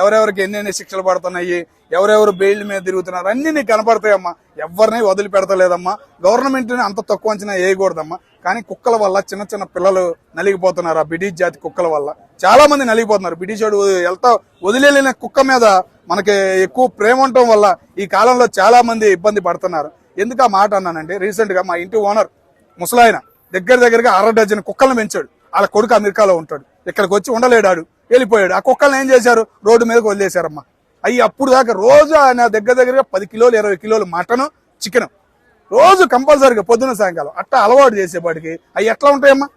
ఎవరెవరికి ఎన్నెన్ని శిక్షలు పడుతున్నాయి ఎవరెవరు బెయిల్ మీద తిరుగుతున్నారు అన్ని నీకు కనపడతాయమ్మా. ఎవరిని వదిలిపెడతలేదమ్మా. గవర్నమెంట్ అంత తక్కువ అంచనా వేయకూడదమ్మా. కానీ కుక్కల వల్ల చిన్న చిన్న పిల్లలు నలిగిపోతున్నారు ఆ బ్రిటిష్ జాతి కుక్కల వల్ల. చాలా మంది నలిగిపోతున్నారు. బ్రిటిష్ వాడు వెళ్తా వదిలేలిన కుక్క మీద మనకి ఎక్కువ ప్రేమ ఉండటం వల్ల ఈ కాలంలో చాలా మంది ఇబ్బంది పడుతున్నారు. ఎందుకు ఆ మాట అన్నానంటే రీసెంట్గా మా ఇంటి ఓనర్ ముసలాయన దగ్గర దగ్గరగా అర డజన్ కుక్కలను పెంచాడు. వాళ్ళ కొడుకు అమెరికాలో ఉంటాడు. ఇక్కడికి వచ్చి ఉండలేడాడు. వెళ్ళిపోయాడు. ఆ కుక్కల్ని ఏం చేశారు? రోడ్డు మీదకి వదిలేశారమ్మా. అయ్యి అప్పుడు దాకా రోజు ఆయన దగ్గర దగ్గరగా పది కిలోలు ఇరవై కిలోలు మటను చికెన్. రోజు కంపల్సరీగా పొద్దున సాయంకాలం అట్టా అలవాటు చేసేవాడికి అవి ఎట్లా ఉంటాయమ్మా?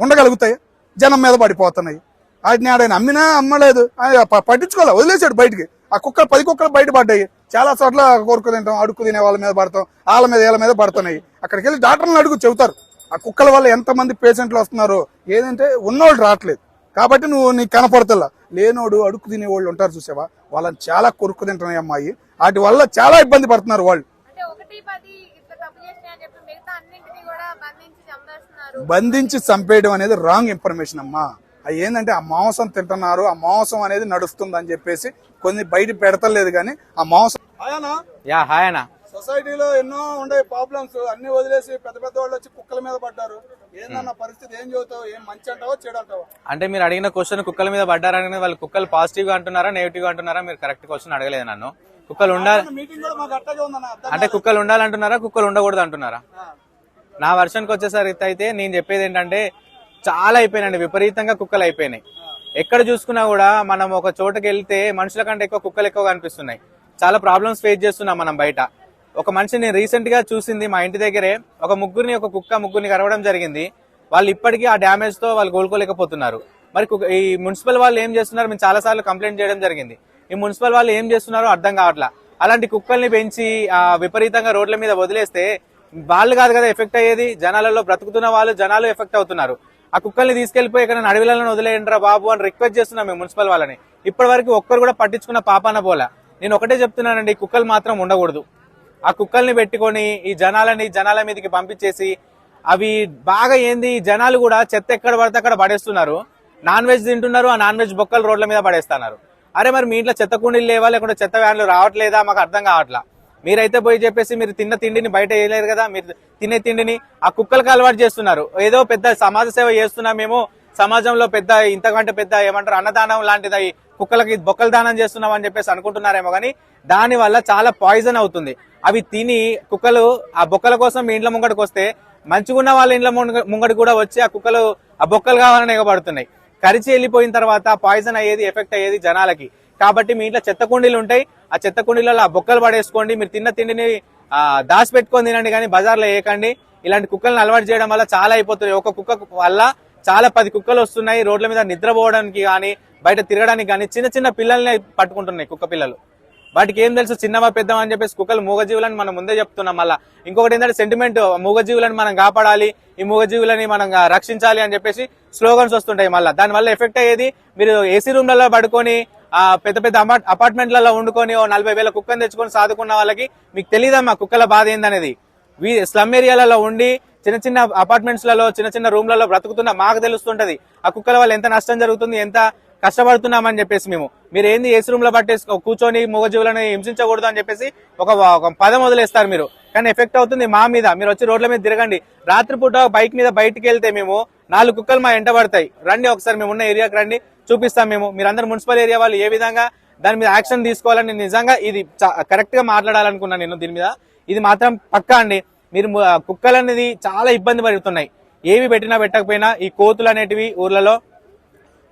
ఉండగలుగుతాయి? జనం మీద పడిపోతున్నాయి. వాటిని ఆడైన అమ్మినా అమ్మలేదు. ఆయన పట్టించుకోలే వదిలేశాడు బయటికి. ఆ కుక్కలు పది కుక్కలు బయట పడ్డాయి చాలా చోట్ల కోరుకు తింటాం అడుక్కు తినే వాళ్ళ మీద పడతాం వాళ్ళ మీద వీళ్ళ మీద పడుతున్నాయి. అక్కడికి వెళ్ళి డాక్టర్లను అడుగు చెబుతారు. ఆ కుక్కల వల్ల ఎంతమంది పేషెంట్లు వస్తున్నారో ఏదంటే ఉన్నోళ్ళు రావట్లేదు. కాబట్టి నువ్వు నీకు కనపడతలా లేనోడు అడుక్కు తినే వాళ్ళు ఉంటారు చూసావా? వాళ్ళని చాలా కొరుకు తింటున్నాయి అమ్మాయి. వాటి వల్ల చాలా ఇబ్బంది పడుతున్నారు వాళ్ళు. బంధించి చంపేయడం అనేది రాంగ్ ఇన్ఫర్మేషన్ అమ్మా. అది ఏంటంటే ఆ మాంసం తింటున్నారు ఆ మాంసం అనేది నడుస్తుంది అని చెప్పేసి కొన్ని బయట పెడతలేదు కానీ ఆ మాంసం యా హాయ్ అన్న. సొసైటీలో ఎన్నో ఉండే ప్రాబ్లమ్స్ అన్ని వదిలేసి పెద్ద పెద్ద వాళ్ళు వచ్చి కుక్కల మీద పడ్డారు. ఏందన్న పరిస్థితి? ఏం చదువుతావు? ఏం మంచి అంటావా? చెడు అంటావా? అంటే మీరు అడిగిన క్వశ్చన్ కుక్కల మీద పడ్డారని వాళ్ళు కుక్కలు పాజిటివ్గా అంటున్నారా నెగిటివ్గా అంటున్నారా? మీరు కరెక్ట్ క్వశ్చన్ అడగలేదు నన్ను. కుక్కలు ఉండాలి మీటింగ్ కూడా మాకు అట్టగే ఉందన్న అర్థం అంటే కుక్కలు ఉండాలంటున్నారా? కుక్కలు ఉండకూడదు అంటున్నారా? నా వర్షన్కి వచ్చేసరికి అయితే నేను చెప్పేది ఏంటంటే చాలా అయిపోయినాయండి. విపరీతంగా కుక్కలు అయిపోయినాయి. ఎక్కడ చూసుకున్నా కూడా మనం ఒక చోటకి వెళ్తే మనుషుల కంటే ఎక్కువ కుక్కలు ఎక్కువ కనిపిస్తున్నాయి చాలా ప్రాబ్లమ్స్ ఫేస్ చేస్తున్నాం మనం బయట. ఒక మనిషిని రీసెంట్గా చూసింది మా ఇంటి దగ్గరే. ఒక ముగ్గురిని ఒక కుక్క ముగ్గురిని కరవడం జరిగింది. వాళ్ళు ఇప్పటికీ ఆ డ్యామేజ్తో వాళ్ళు కోలుకోలేకపోతున్నారు. మరి కుక్క- ఈ మున్సిపల్ వాళ్ళు ఏం చేస్తున్నారు? మేము చాలా సార్లు కంప్లైంట్ చేయడం జరిగింది. ఈ మున్సిపల్ వాళ్ళు ఏం చేస్తున్నారో అర్థం కావట్లా. అలాంటి కుక్కల్ని పెంచి ఆ, విపరీతంగా రోడ్ల మీద వదిలేస్తే వాళ్ళు కాదు కదా ఎఫెక్ట్ అయ్యేది. జనాలలో బ్రతుకుతున్న వాళ్ళు జనాలు ఎఫెక్ట్ అవుతున్నారు. ఆ కుక్కల్ని తీసుకెళ్ళిపోయి ఇక్కడ అడవిలలో వదిలేయండిరా బాబు అని రిక్వెస్ట్ చేస్తున్నాం మేము మున్సిపల్ వాళ్ళని. ఇప్పటి వరకు ఒక్కరు కూడా పట్టించుకున్న పాపాన పోలా. నేను ఒకటే చెప్తున్నానండి ఈ కుక్కలు మాత్రం ఉండకూడదు. ఆ కుక్కల్ని పెట్టుకొని ఈ జనాలని జనాల మీదకి పంపించేసి అవి బాగా ఏంది జనాలు కూడా చెత్త ఎక్కడ పడితే అక్కడ పడేస్తున్నారు. నాన్ వెజ్ తింటున్నారు ఆ నాన్ వెజ్ బొక్కలు రోడ్ల మీద పడేస్తున్నారు. అరే మరి మీ ఇంట్లో చెత్త కుండీలు లేవా లేకుండా చెత్త వ్యాన్లు రావట్లేదా? మాకు అర్థం కావట్లా. మీరైతే పోయి చెప్పేసి మీరు తిన్న తిండిని బయట వేయలేరు కదా మీరు తినే తిండిని ఆ కుక్కలకు అలవాటు చేస్తున్నారు. ఏదో పెద్ద సమాజ సేవ చేస్తున్నాం మేము సమాజంలో పెద్ద ఇంతకంటే పెద్ద ఏమంటారు అన్నదానం లాంటిది కుక్కలకి బొక్కలు దానం చేస్తున్నామని చెప్పేసి అనుకుంటున్నారేమో కానీ దానివల్ల చాలా పాయిజన్ అవుతుంది. అవి తిని కుక్కలు ఆ బొక్కల కోసం మీ ఇంట్లో ముంగడికి వస్తే మంచిగున్న వాళ్ళ ఇంట్లో ముంగడి కూడా వచ్చి ఆ కుక్కలు ఆ బొక్కలు కావాలని ఎగబడుతున్నాయి. కరిచి వెళ్ళిపోయిన తర్వాత పాయిజన్ అయ్యేది ఎఫెక్ట్ అయ్యేది జనాలకి. కాబట్టి మీ ఇంట్లో చెత్త కుండీలు ఉంటాయి. ఆ చెత్త కుండీలలో ఆ బొక్కలు పడేసుకోండి. మీరు తిన్న తిండిని దాచిపెట్టుకొని తినండి కానీ బజార్లో వేయకండి. ఇలాంటి కుక్కలను అలవాటు చేయడం వల్ల చాలా అయిపోతుంది. ఒక కుక్క వల్ల చాలా పది కుక్కలు వస్తున్నాయి. రోడ్ల మీద నిద్రపోవడానికి కానీ బయట తిరగడానికి కానీ చిన్న చిన్న పిల్లల్ని పట్టుకుంటున్నాయి కుక్క పిల్లలు. వాటికి ఏం తెలుసు? చిన్నవా పెద్దవా అని చెప్పేసి కుక్కలు మూగజీవులని మనం ముందే చెప్తున్నాం మళ్ళా. ఇంకొకటి ఏంటంటే సెంటిమెంట్ మూగజీవులను మనం కాపాడాలి ఈ మూగజీవులని మనం రక్షించాలి అని చెప్పేసి స్లోగన్స్ వస్తుంటాయి మళ్ళీ. దానివల్ల ఎఫెక్ట్ అయ్యేది మీరు ఏసీ రూమ్లలో పడుకొని ఆ పెద్ద పెద్ద అపార్ట్మెంట్లలో వండుకొని ఓ నలభై వేల కుక్కని తెచ్చుకొని సాదుకున్న వాళ్ళకి మీకు తెలియదమ్మా కుక్కల బాధ ఏందనేది. వీ స్లమ్ ఏరియాలలో ఉండి చిన్న చిన్న అపార్ట్మెంట్స్లలో చిన్న చిన్న రూమ్లలో బ్రతుకుతున్న మాకు తెలుస్తుంటది. ఆ కుక్కల వల్ల ఎంత నష్టం జరుగుతుంది ఎంత కష్టపడుతున్నామని చెప్పేసి మేము. మీరు ఏంది ఏసీ రూమ్లో పట్టేసుకో కూర్చొని మూగజీవులను హింసించకూడదు అని చెప్పేసి ఒక పదం వదిలేస్తారు మీరు. కానీ ఎఫెక్ట్ అవుతుంది మా మీద. మీరు వచ్చి రోడ్ల మీద తిరగండి. రాత్రిపూట బైక్ మీద బయటికి వెళ్తే మేము నాలుగు కుక్కలు మా ఎంట పడతాయి. రండి ఒకసారి మేము ఉన్న ఏరియాకి రండి. చూపిస్తాం మేము. మీరందరూ మున్సిపల్ ఏరియా వాళ్ళు ఏ విధంగా దాని మీద యాక్షన్ తీసుకోవాలని నిజంగా ఇది కరెక్ట్గా మాట్లాడాలనుకున్నాను నేను దీని మీద. ఇది మాత్రం పక్కా అండి. మీరు కుక్కలు అనేది చాలా ఇబ్బంది పడుతున్నాయి. ఏవి పెట్టినా పెట్టకపోయినా ఈ కోతులు అనేటివి ఊర్లలో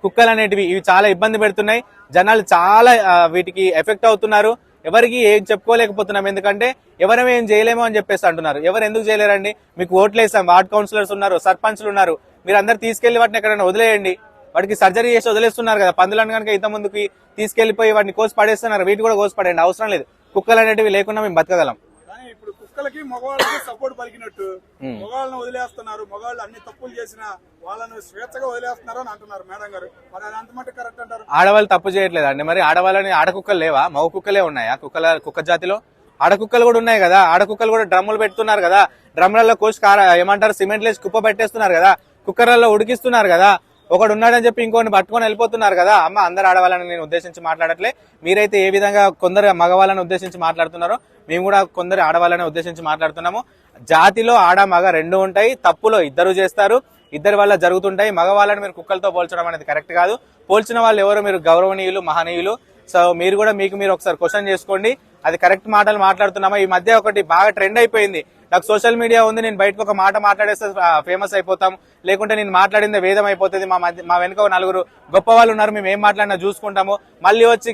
కుక్కలు అనేటివి ఇవి చాలా ఇబ్బంది పెడుతున్నాయి. జనాలు చాలా వీటికి ఎఫెక్ట్ అవుతున్నారు. ఎవరికి ఏం చెప్పుకోలేకపోతున్నాం. ఎందుకంటే ఎవరం ఏం చేయలేమో అని చెప్పేసి అంటున్నారు. ఎవరు ఎందుకు చేయలేరండి? మీకు ఓట్లు వేసాం వార్డ్ కౌన్సిలర్స్ ఉన్నారు సర్పంచ్లు ఉన్నారు. మీరు అందరు తీసుకెళ్ళి వాటిని ఎక్కడైనా వదిలేయండి. వాటికి సర్జరీ చేసి వదిలేస్తున్నారు కదా. పందులను కనుక ఇంత ముందుకి తీసుకెళ్ళిపోయి వాటిని కోసి పడేస్తున్నారు. వీటి కూడా కోసి పడేయండి. అవసరం లేదు. కుక్కలు అనేటివి లేకుండా మేము బతకగలం. కుక్కలకి మగవాళ్ళకి సపోర్ట్ పలికినట్టు. మగవాళ్ళని వదిలేస్తున్నారు. మగవాళ్ళు అన్ని తప్పులు చేసినా వాళ్ళను స్వేచ్ఛగా వదిలేస్తున్నారు అని అంటున్నారు మేడం గారు. మరి అది అంత మట్టి కరెక్ట్ అంటారు? ఆడవాళ్ళు తప్పు చేయట్లేదు అండి మరి ఆడవాళ్ళని ఆడకుక్కలు లేవా? మగ కుక్కలే ఉన్నాయా? కుక్కల కుక్క జాతిలో? ఆడకుక్కలు కూడా ఉన్నాయి కదా. ఆడకుక్కలు కూడా డ్రమ్ములు పెడుతున్నారు కదా. డ్రమ్లలో కోసి కార ఏమంటారు? సిమెంట్ లేసి కుప్ప పెట్టేస్తున్నారు కదా. కుక్కర్లలో ఉడికిస్తున్నారు కదా. ఒకడు ఉన్నాడని చెప్పి ఇంకోని పట్టుకొని వెళ్ళిపోతున్నారు కదా అమ్మ అందరు ఆడవాళ్ళని నేను ఉద్దేశించి మాట్లాడట్లే. మీరైతే ఏ విధంగా కొందరు మగవాళ్ళని ఉద్దేశించి మాట్లాడుతున్నారో మేము కూడా కొందరు ఆడవాళ్ళని ఉద్దేశించి మాట్లాడుతున్నాము. జాతిలో ఆడ మగ రెండు ఉంటాయి తప్పులో ఇద్దరు చేస్తారు. ఇద్దరి వల్ల జరుగుతుంటాయి మగవాళ్ళని మీరు కుక్కలతో పోల్చడం అనేది కరెక్ట్ కాదు. పోల్చిన వాళ్ళు ఎవరు మీరు గౌరవనీయులు మహనీయులు. సో మీరు కూడా మీకు మీరు ఒకసారి క్వశ్చన్ చేసుకోండి. అది కరెక్ట్ మాటలు మాట్లాడుతున్నామా? ఈ మధ్య ఒకటి బాగా ట్రెండ్ అయిపోయింది. నాకు సోషల్ మీడియా ఉంది నేను బయటకు ఒక మాట మాట్లాడేస్తే ఫేమస్ అయిపోతాం. లేకుంటే నేను మాట్లాడిందే వేదం అయిపోతుంది. మా మా వెనుక నలుగురు గొప్ప వాళ్ళు ఉన్నారు మేము ఏం మాట్లాడినా చూసుకుంటాము. మళ్ళీ వచ్చి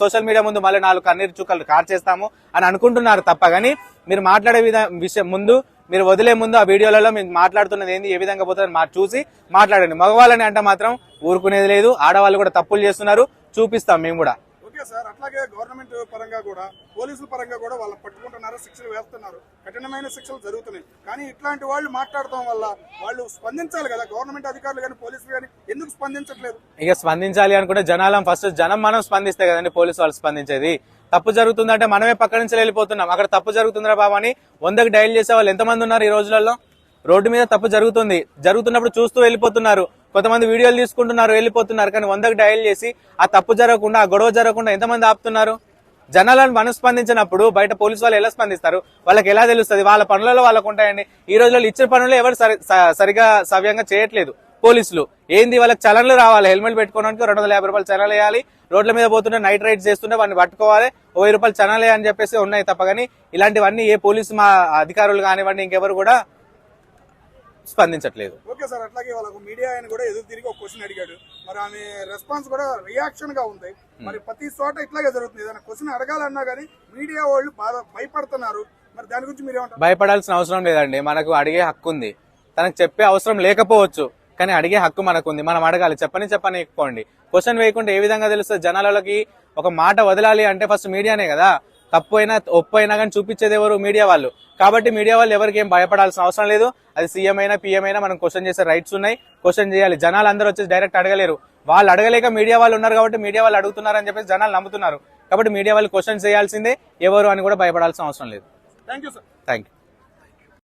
సోషల్ మీడియా ముందు మళ్ళీ నాలుగు కన్నీరు చుక్కలు కార్చేస్తాము అని అనుకుంటున్నారు తప్ప కానీ మీరు మాట్లాడే విధ విషయం ముందు మీరు వదిలే ముందు ఆ వీడియోలలో మీరు మాట్లాడుతున్నది ఏంది ఏ విధంగా పోతుందని మా చూసి మాట్లాడండి. మగవాళ్ళని అంటే మాత్రం ఊరుకునేది లేదు ఆడవాళ్ళు కూడా తప్పులు చేస్తున్నారు. చూపిస్తాం మేము కూడా. ఓకే సార్ అట్లాగే గవర్నమెంట్ పరంగా కూడా పోలీసుల పరంగా కూడా వాళ్ళు పట్టుకుంటున్నారు శిక్షలు వేస్తున్నారు. కఠినమైన శిక్షలు జరుగుతున్నాయి. కానీ ఇట్లాంటి వాళ్ళు మాట్లాడటం వల్ల వాళ్ళు స్పందించాలి కదా. గవర్నమెంట్ అధికారులు కానీ పోలీసులు కానీ ఎందుకు స్పందించట్లేదు? ఇక స్పందించాలి అనుకుంటే జనాలం ఫస్ట్ జనం మనం స్పందిస్తే కదండి పోలీసు వాళ్ళు స్పందించేది. తప్పు జరుగుతుందంటే మనమే పక్క నుంచి వెళ్ళిపోతున్నాం. అక్కడ తప్పు జరుగుతుందిరా బాబా అని వందకు డైల్ చేసే వాళ్ళు ఎంతమంది ఉన్నారు ఈ రోజులలో? రోడ్డు మీద తప్పు జరుగుతుంది. జరుగుతున్నప్పుడు చూస్తూ వెళ్ళిపోతున్నారు. కొంతమంది వీడియోలు తీసుకుంటున్నారు వెళ్ళిపోతున్నారు కానీ వందకు డయల్ చేసి ఆ తప్పు జరగకుండా ఆ గొడవ జరగకుండా ఎంతమంది ఆపుతున్నారు? జనాలను మనస్పందించినప్పుడు బయట పోలీసు వాళ్ళు ఎలా స్పందిస్తారు? వాళ్ళకి ఎలా తెలుస్తుంది? వాళ్ళ పనులలో వాళ్ళకు ఉంటాయండి. ఈ రోజుల్లో ఇచ్చిన పనులు ఎవరు సరి- సరిగా సవ్యంగా చేయట్లేదు పోలీసులు. ఏంది? వాళ్ళకి చలన్లు రావాలి. హెల్మెట్ పెట్టుకోవడానికి రెండు వందల యాభై రూపాయలు చలనలు వేయాలి. రోడ్ల మీద పోతుంటే నైట్ రైడ్స్ చేస్తుంటే వాడిని పట్టుకోవాలి. వెయ్యి రూపాయలు చనాలే అని చెప్పేసి ఉన్నాయి తప్ప కానీ ఇలాంటివన్నీ ఏ పోలీసు మా అధికారులు కానివ్వండి ఇంకెవరు కూడా స్పందించట్లేదు. ఓకే సార్ అట్లాగే వాళ్ళకు మీడియా ఆయన కూడా ఎదురు తిరిగి ఒక క్వశ్చన్ అడిగాడు. మరి ఆమె రెస్పాన్స్ కూడా రియాక్షన్గా ఉంది. మరి ప్రతి చోట ఇట్లాగే జరుగుతుంది. ఏదైనా క్వశ్చన్ అడగాలన్నా కానీ మీడియా వాళ్ళు బాగా భయపడుతున్నారు. మరి దాని గురించి మీరేమంటారు? భయపడాల్సిన అవసరం లేదండి. మనకు అడిగే హక్కు ఉంది. తనకు చెప్పే అవసరం లేకపోవచ్చు కానీ అడిగే హక్కు మనకు ఉంది మనం అడగాలి. చెప్పని చెప్పని ఎక్కుకోండి క్వశ్చన్ వేయకుండా ఏ విధంగా తెలుస్తుంది? జనాలకి ఒక మాట వదలాలి అంటే ఫస్ట్ మీడియానే కదా. తప్పు అయినా ఒప్పు అయినా కానీ చూపించేది ఎవరు? మీడియా వాళ్ళు. కాబట్టి మీడియా వాళ్ళు ఎవరికి ఏం భయపడాల్సిన అవసరం లేదు. అది సీఎం అయినా పిఎం అయినా మనం క్వశ్చన్ చేసే రైట్స్ ఉన్నాయి. క్వశ్చన్ చేయాలి. జనాలు అందరూ వచ్చి డైరెక్ట్ అడగలేరు. వాళ్ళు అడగలేక మీడియా వాళ్ళు ఉన్నారు కాబట్టి మీడియా వాళ్ళు అడుగుతున్నారని చెప్పేసి జనాలు నమ్ముతున్నారు. కాబట్టి మీడియా వాళ్ళు క్వశ్చన్ చేయాల్సిందే. ఎవరు అని కూడా భయపడాల్సిన అవసరం లేదు. Thank you sir thank you